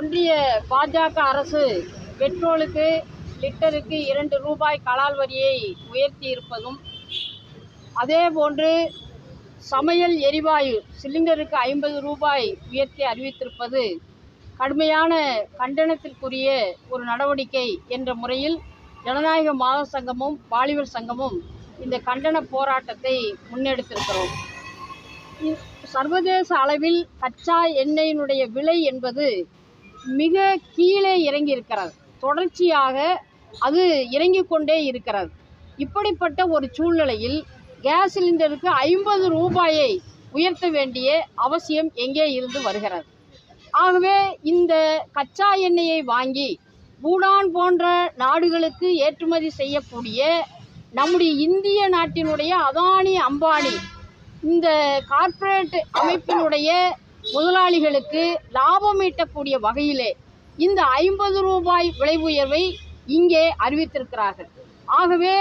ஒன்றிய பாஜக அரசு பெட்ரோலுக்கு லிட்டருக்கு இரண்டு ரூபாய் கலால் வரியை உயர்த்தி இருப்பதும் அதே போன்று சமையல் எரிவாயு சிலிண்டருக்கு ஐம்பது ரூபாய் உயர்த்தி அறிவித்திருப்பது கடுமையான கண்டனத்திற்குரிய ஒரு நடவடிக்கை என்ற முறையில் ஜனநாயக மாத சங்கமும் வாலிபர் சங்கமும் இந்த கண்டன போராட்டத்தை முன்னெடுத்திருக்கிறோம். சர்வதேச அளவில் கச்சா எண்ணெயினுடைய விலை என்பது மிக கீழே இறங்கி இருக்கிறது தொடர்ச்சியாக அது இறங்கி கொண்டே இருக்கிறது. இப்படிப்பட்ட ஒரு சூழ்நிலையில் கேஸ் சிலிண்டருக்கு ஐம்பது ரூபாயை உயர்த்த வேண்டிய அவசியம் எங்கே இருந்து வருகிறது? ஆகவே இந்த கச்சா எண்ணெயை வாங்கி பூடான் போன்ற நாடுகளுக்கு ஏற்றுமதி செய்யக்கூடிய நம்முடைய இந்திய நாட்டினுடைய அதானி அம்பானி இந்த கார்ப்பரேட் அமைப்பினுடைய முதலாளிகளுக்கு லாபம் ஈட்டக்கூடிய வகையிலே இந்த ஐம்பது ரூபாய் விலை உயர்வை இங்கே அறிவித்திருக்கிறார்கள். ஆகவே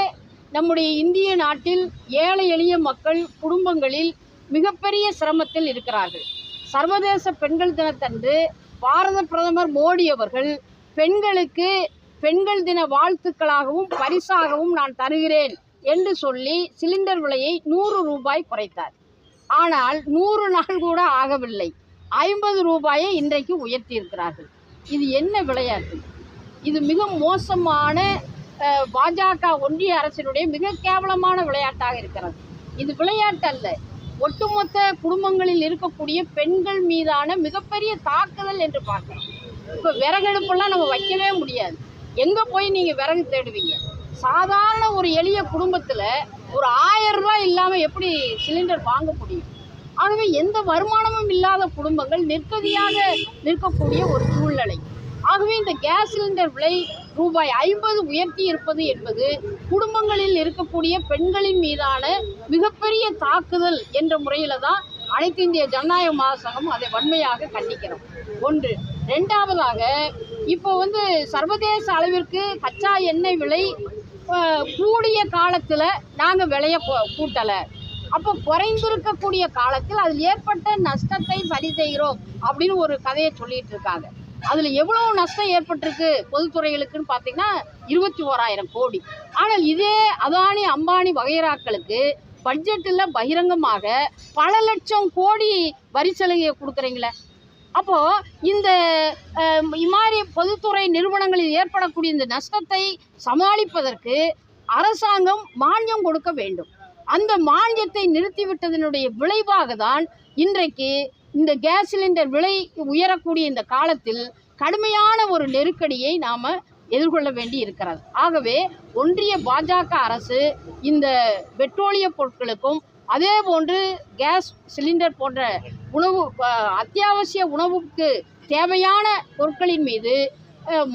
நம்முடைய இந்திய நாட்டில் ஏழை எளிய மக்கள் குடும்பங்களில் மிகப்பெரிய சிரமத்தில் இருக்கிறார்கள். சர்வதேச பெண்கள் தினத்தன்று பாரத பிரதமர் மோடி அவர்கள் பெண்களுக்கு பெண்கள் தின வாழ்த்துக்களாகவும் பரிசாகவும் நான் தருகிறேன் என்று சொல்லி சிலிண்டர் விலையை நூறு ரூபாய் குறைத்தார். ஆனால் நூறு நாள் கூட ஆகவில்லை. ஐம்பது ரூபாயை இன்றைக்கு உயர்த்தியிருக்கிறார்கள். இது என்ன விளையாட்டு? இது மிக மோசமான பாஜக ஒன்றிய அரசினுடைய மிக கேவலமான விளையாட்டாக இருக்கிறது. இது விளையாட்டு அல்ல. ஒட்டுமொத்த குடும்பங்களில் இருக்கக்கூடிய பெண்கள் மீதான மிகப்பெரிய தாக்குதல் என்று பார்க்கிறோம். இப்போ விறகடுப்பெல்லாம் நம்ம வைக்கவே முடியாது. எங்கே போய் நீங்கள் விறகு தேடுவீங்க? சாதாரண ஒரு எளிய குடும்பத்தில் ஒரு ஆயிரம் ரூபாய் இல்லாமல் எப்படி சிலிண்டர் வாங்க முடியும்? ஆகவே எந்த வருமானமும் இல்லாத குடும்பங்கள் நிற்கதியாக நிற்கக்கூடிய ஒரு சூழ்நிலை. ஆகவே இந்த கேஸ் சிலிண்டர் விலை ரூபாய் ஐம்பது உயர்த்தி இருப்பது என்பது குடும்பங்களில் இருக்கக்கூடிய பெண்களின் மீதான மிகப்பெரிய தாக்குதல் என்ற முறையில் தான் அனைத்து இந்திய ஜனநாயக மகாசங்கம் அதை வன்மையாக கண்டிக்கிறோம். ஒன்று. ரெண்டாவதாக இப்போ வந்து சர்வதேச அளவிற்கு கச்சா எண்ணெய் விலை கூடிய காலத்தில் நாங்கள் விலையை கூட்டலை. அப்போ குறைந்திருக்கக்கூடிய காலத்தில் அதில் ஏற்பட்ட நஷ்டத்தை சரி செய்கிறோம் அப்படின்னு ஒரு கதையை சொல்லிட்டு இருக்காங்க. அதில் எவ்வளோ நஷ்டம் ஏற்பட்டிருக்கு பொதுத்துறைகளுக்குன்னு பார்த்தீங்கன்னா இருபத்தி ஓராயிரம் கோடி. ஆனால் இதே அதானி அம்பானி வகைராக்களுக்கு பட்ஜெட்டில் பகிரங்கமாக பல லட்சம் கோடி வரி சலுகையை கொடுக்குறீங்களே? அப்போது இந்த இம்மாதிரி பொதுத்துறை நிறுவனங்களில் ஏற்படக்கூடிய இந்த நஷ்டத்தை சமாளிப்பதற்கு அரசாங்கம் மானியம் கொடுக்க வேண்டும். அந்த மானியத்தை நிறுத்திவிட்டதனுடைய விளைவாக தான் இன்றைக்கு இந்த கேஸ் சிலிண்டர் விலை உயரக்கூடிய இந்த காலத்தில் கடுமையான ஒரு நெருக்கடியை நாம் எதிர்கொள்ள வேண்டி இருக்கிறது. ஆகவே ஒன்றிய பாஜக அரசு இந்த பெட்ரோலிய பொருட்களுக்கும் அதே போன்று கேஸ் சிலிண்டர் போன்ற உணவு அத்தியாவசிய உணவுக்கு தேவையான பொருட்களின் மீது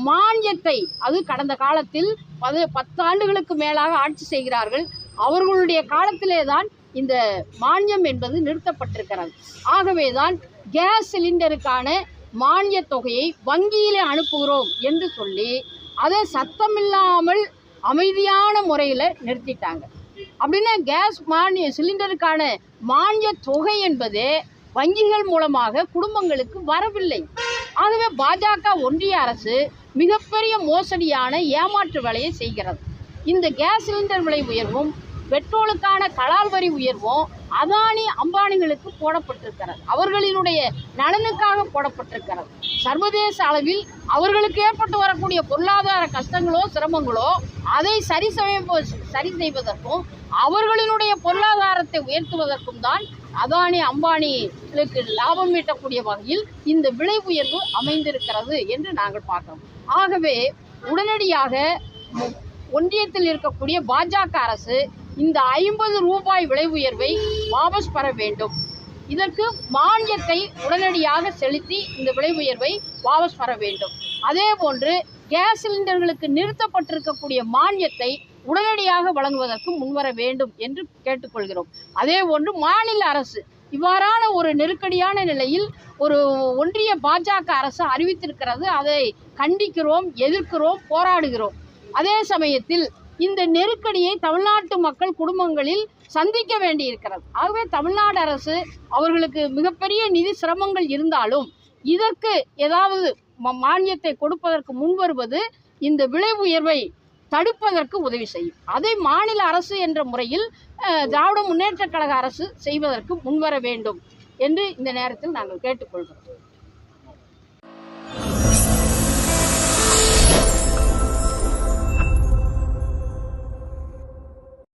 மானியத்தை அது கடந்த காலத்தில் பது பத்தாண்டுகளுக்கு மேலாக ஆட்சி செய்கிறார்கள். அவர்களுடைய காலத்திலே தான் இந்த மானியம் என்பது நிறுத்தப்பட்டிருக்கிறது. ஆகவே தான் கேஸ் சிலிண்டருக்கான மானிய தொகையை வங்கியிலே அனுப்புகிறோம் என்று சொல்லி அதை சத்தமில்லாமல் அமைதியான முறையில் நிறுத்திட்டாங்க. அப்படின்னா கேஸ் மானிய சிலிண்டருக்கான மானிய தொகை என்பது வங்கிகள் மூலமாக குடும்பங்களுக்கு வரவில்லை. ஆகவே பாஜக ஒன்றிய அரசு மிகப்பெரிய மோசடியான ஏமாற்று வேலையை செய்கிறது. இந்த கேஸ் சிலிண்டர் விலை உயர்வும் பெட்ரோலுக்கான கலால் வரி உயர்வும் அதானி அம்பானிகளுக்கு போடப்பட்டிருக்கிறது. அவர்களினுடைய நலனுக்காக போடப்பட்டிருக்கிறது. சர்வதேச அளவில் அவர்களுக்கு ஏற்பட்டு வரக்கூடிய பொருளாதார கஷ்டங்களோ சிரமங்களோ அதை சரி சரி செய்வதற்கும் அவர்களினுடைய பொருளாதாரத்தை உயர்த்துவதற்கும் தான் அதானி அம்பானிகளுக்கு லாபம் ஈட்டக்கூடிய வகையில் இந்த விலை உயர்வு அமைந்திருக்கிறது என்று நாங்கள் பார்க்கிறோம். ஆகவே உடனடியாக ஒன்றியத்தில் இருக்கக்கூடிய பாஜக அரசு இந்த ஐம்பது ரூபாய் விலை உயர்வை வாபஸ் பெற வேண்டும். இதற்கு மானியத்தை உடனடியாக செலுத்தி இந்த விலை உயர்வை வாபஸ் பெற வேண்டும். அதே போன்று கேஸ் சிலிண்டர்களுக்கு நிறுத்தப்பட்டிருக்கக்கூடிய மானியத்தை உடனடியாக வழங்குவதற்கு முன்வர வேண்டும் என்று கேட்டுக்கொள்கிறோம். அதே போன்று மாநில அரசு இவ்வாறான ஒரு நெருக்கடியான நிலையில் ஒரு ஒன்றிய பாஜக அரசு அறிவித்திருக்கிறது அதை கண்டிக்கிறோம் எதிர்க்கிறோம் போராடுகிறோம். அதே சமயத்தில் இந்த நெருக்கடியை தமிழ்நாட்டு மக்கள் குடும்பங்களில் சந்திக்க வேண்டியிருக்கிறது. ஆகவே தமிழ்நாடு அரசு அவர்களுக்கு மிகப்பெரிய நிதி சிரமங்கள் இருந்தாலும் இதற்கு ஏதாவது மானியத்தை கொடுப்பதற்கு முன்வருவது இந்த விலை உயர்வை தடுப்பதற்கு உதவி செய்யும். அதை மாநில அரசு என்ற முறையில் திராவிட முன்னேற்றக் கழக அரசு செய்வதற்கு முன்வர வேண்டும் என்று இந்த நேரத்தில் நாங்கள் கேட்டுக்கொள்கிறோம்.